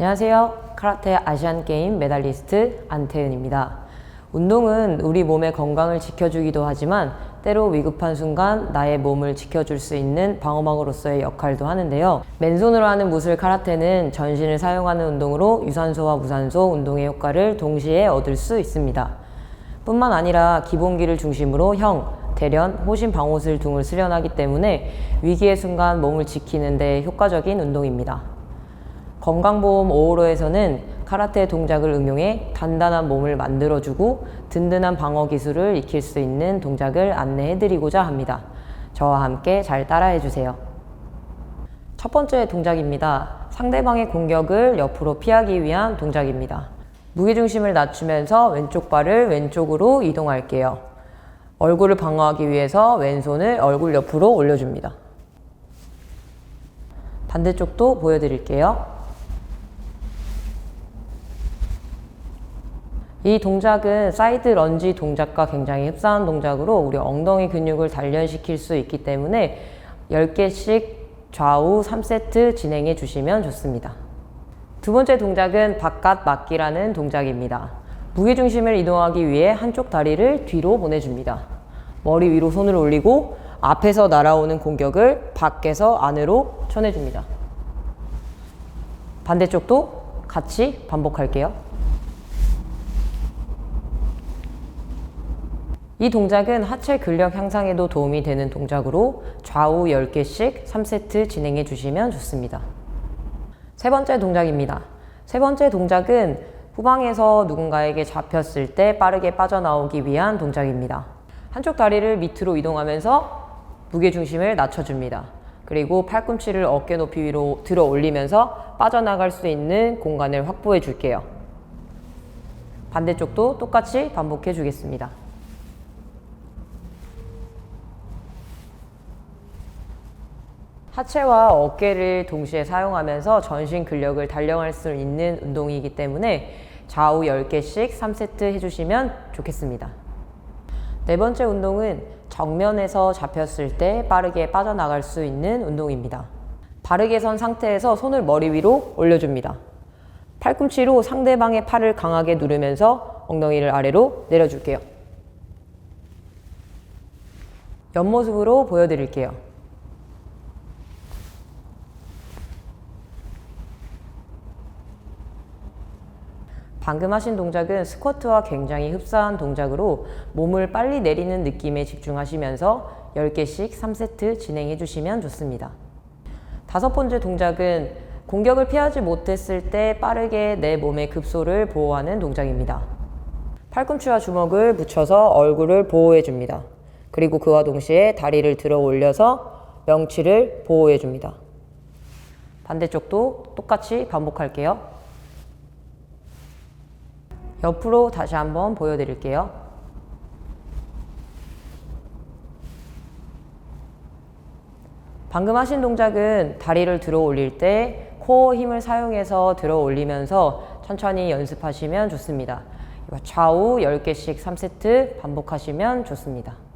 안녕하세요. 카라테 아시안 게임 메달리스트 안태은입니다. 운동은 우리 몸의 건강을 지켜주기도 하지만 때로 위급한 순간 나의 몸을 지켜줄 수 있는 방어막으로서의 역할도 하는데요. 맨손으로 하는 무술 카라테는 전신을 사용하는 운동으로 유산소와 무산소 운동의 효과를 동시에 얻을 수 있습니다. 뿐만 아니라 기본기를 중심으로 형, 대련, 호신 방호술 등을 수련하기 때문에 위기의 순간 몸을 지키는 데 효과적인 운동입니다. 건강보험 5호로에서는 카라테 동작을 응용해 단단한 몸을 만들어주고 든든한 방어 기술을 익힐 수 있는 동작을 안내해드리고자 합니다. 저와 함께 잘 따라해주세요. 첫 번째 동작입니다. 상대방의 공격을 옆으로 피하기 위한 동작입니다. 무게중심을 낮추면서 왼쪽 발을 왼쪽으로 이동할게요. 얼굴을 방어하기 위해서 왼손을 얼굴 옆으로 올려줍니다. 반대쪽도 보여드릴게요. 이 동작은 사이드 런지 동작과 굉장히 흡사한 동작으로 우리 엉덩이 근육을 단련시킬 수 있기 때문에 10개씩 좌우 3세트 진행해 주시면 좋습니다. 두 번째 동작은 바깥 맞기라는 동작입니다. 무게중심을 이동하기 위해 한쪽 다리를 뒤로 보내줍니다. 머리 위로 손을 올리고 앞에서 날아오는 공격을 밖에서 안으로 쳐내줍니다. 반대쪽도 같이 반복할게요. 이 동작은 하체 근력 향상에도 도움이 되는 동작으로 좌우 10개씩 3세트 진행해 주시면 좋습니다. 세 번째 동작입니다. 세 번째 동작은 후방에서 누군가에게 잡혔을 때 빠르게 빠져나오기 위한 동작입니다. 한쪽 다리를 밑으로 이동하면서 무게중심을 낮춰줍니다. 그리고 팔꿈치를 어깨 높이 위로 들어 올리면서 빠져나갈 수 있는 공간을 확보해 줄게요. 반대쪽도 똑같이 반복해 주겠습니다. 하체와 어깨를 동시에 사용하면서 전신 근력을 단련할 수 있는 운동이기 때문에 좌우 10개씩 3세트 해주시면 좋겠습니다. 네 번째 운동은 정면에서 잡혔을 때 빠르게 빠져나갈 수 있는 운동입니다. 바르게 선 상태에서 손을 머리 위로 올려줍니다. 팔꿈치로 상대방의 팔을 강하게 누르면서 엉덩이를 아래로 내려줄게요. 옆모습으로 보여드릴게요. 방금 하신 동작은 스쿼트와 굉장히 흡사한 동작으로 몸을 빨리 내리는 느낌에 집중하시면서 10개씩 3세트 진행해 주시면 좋습니다. 다섯 번째 동작은 공격을 피하지 못했을 때 빠르게 내 몸의 급소를 보호하는 동작입니다. 팔꿈치와 주먹을 붙여서 얼굴을 보호해 줍니다. 그리고 그와 동시에 다리를 들어 올려서 명치를 보호해 줍니다. 반대쪽도 똑같이 반복할게요. 옆으로 다시 한번 보여드릴게요. 방금 하신 동작은 다리를 들어 올릴 때 코어 힘을 사용해서 들어 올리면서 천천히 연습하시면 좋습니다. 좌우 10개씩 3세트 반복하시면 좋습니다.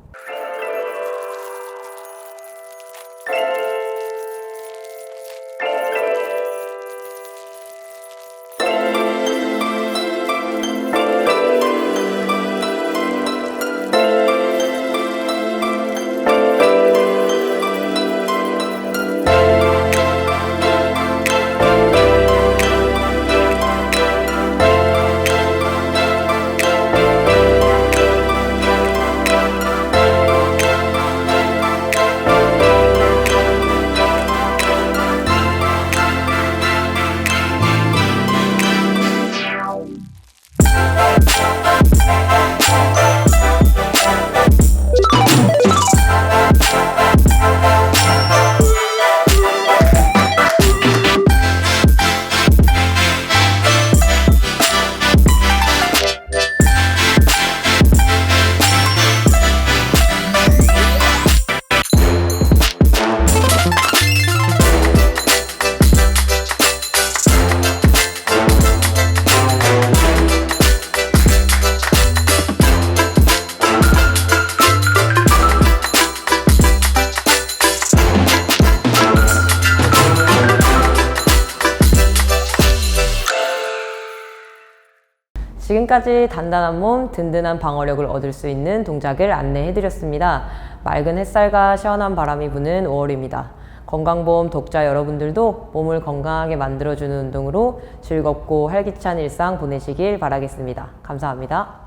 지금까지 단단한 몸, 든든한 방어력을 얻을 수 있는 동작을 안내해드렸습니다. 맑은 햇살과 시원한 바람이 부는 5월입니다. 건강보험 독자 여러분들도 몸을 건강하게 만들어주는 운동으로 즐겁고 활기찬 일상 보내시길 바라겠습니다. 감사합니다.